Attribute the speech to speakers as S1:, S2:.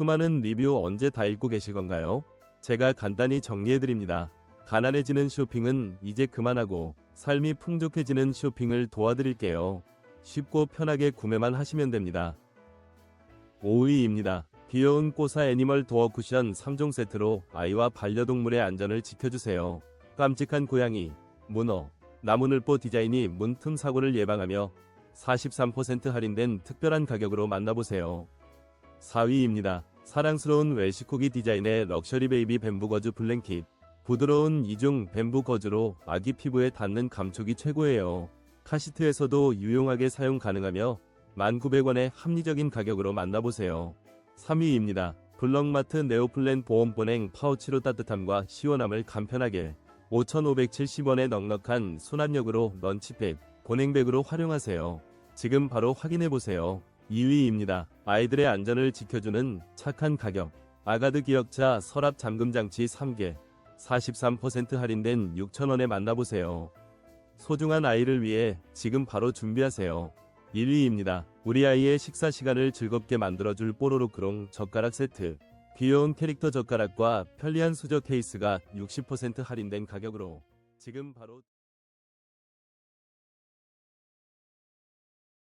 S1: 수많은 리뷰 언제 다 읽고 계실 건가요? 제가 간단히 정리해드립니다. 가난해지는 쇼핑은 이제 그만하고 삶이 풍족해지는 쇼핑을 도와드릴게요. 쉽고 편하게 구매만 하시면 됩니다. 5위입니다. 귀여운 꼬사 애니멀 도어 쿠션 3종 세트로 아이와 반려동물의 안전을 지켜주세요. 깜찍한 고양이, 문어, 나무늘보 디자인이 문틈 사고를 예방하며 43% 할인된 특별한 가격으로 만나보세요. 4위입니다. 사랑스러운 웰시 코기 디자인의 럭셔리 베이비 뱀부 거즈 블랭킷. 부드러운 이중 뱀부 거즈로 아기 피부에 닿는 감촉이 최고예요. 카시트에서도 유용하게 사용 가능하며 1,900원의 합리적인 가격으로 만나보세요. 3위입니다. 블럭마트 네오플랜 보온 보냉 파우치로 따뜻함과 시원함을 간편하게 5,570원의 넉넉한 수납력으로 런치백, 보냉백으로 활용하세요. 지금 바로 확인해보세요. 2위입니다. 아이들의 안전을 지켜주는 착한 가격. 아가드 기억자 서랍 잠금 장치 3개. 43% 할인된 6,000원에 만나보세요. 소중한 아이를 위해 지금 바로 준비하세요. 1위입니다. 우리 아이의 식사 시간을 즐겁게 만들어줄 뽀로로 크롱 젓가락 세트. 귀여운 캐릭터 젓가락과 편리한 수저 케이스가 60% 할인된 가격으로 지금 바로